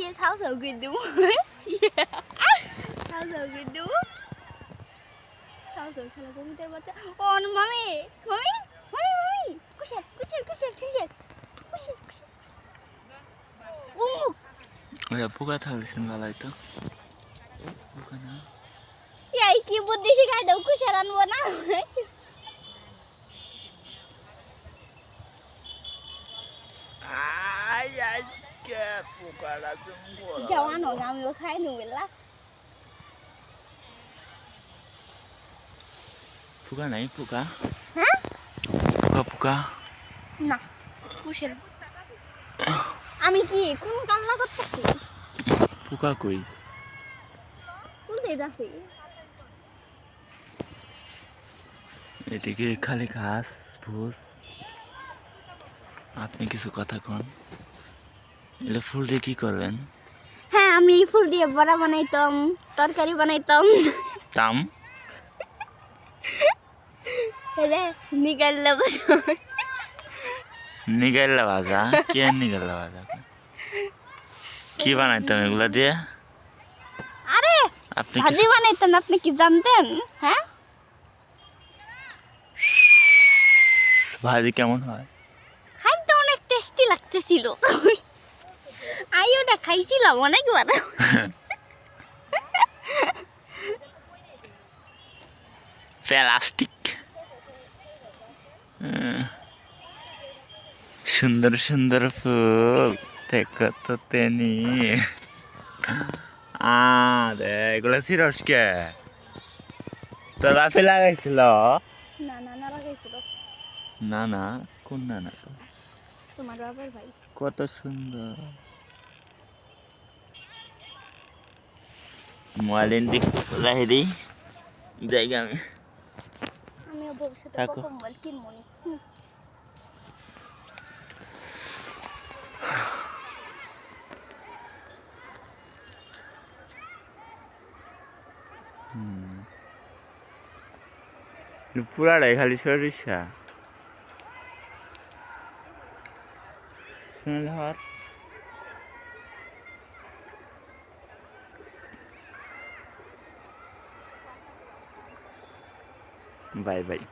iya salsa gedung iya. Salsa gedung salsa salah kau kita baca. Oh anu, mami. Mami mami mami. Kusir kusir kusir kusir kusir kusir oh uh. ya buka tali sendal itu. Bukan ah. ya iki putih sih ada kusiran warna আজকে পোকাটা যাও আনো আমিও খাই নি পোকা নাই পোকা হ্যাঁ পোকা পোকা না কুশাল আমি কি কোন কান্না করতেছি কই কোথায় যাচ্ছি খালি ঘাস ভুস আপনি কিছু কথা কন এগুলো ফুল দিয়ে কি করবেন? হ্যাঁ আমি ফুল দিয়ে বড়া বানাইতাম তরকারি বানাইতাম। তাম? রে নিকাল্লা বসে নিগাইলা ভাজা? কে নিগাইলা ভাজা? কি বানাইতাম এগুলা দিয়ে? আরে আপনি ভাজি বানাইতেন আপনি কি জানতেন? হ্যাঁ? ভাজি কেমন হয়? খাইতে অনেক টেস্টি লাগতেছিল। খাইছিলাম অনেকবার। প্লাস্টিক সুন্দর সুন্দর ফুল। দেখো তো তেনি। আরে এগুলো কে? তোর বাপে লাগাইছিল? না না না লাগাইছিল। না না কোন না না তো তোমার বাবার ভাই। কত সুন্দর। মোয়ালিন দিক লাহিরি জায়গা আমি। থাকো। পুরাটাই খালি সরিষা। শুনলে হর 拜拜。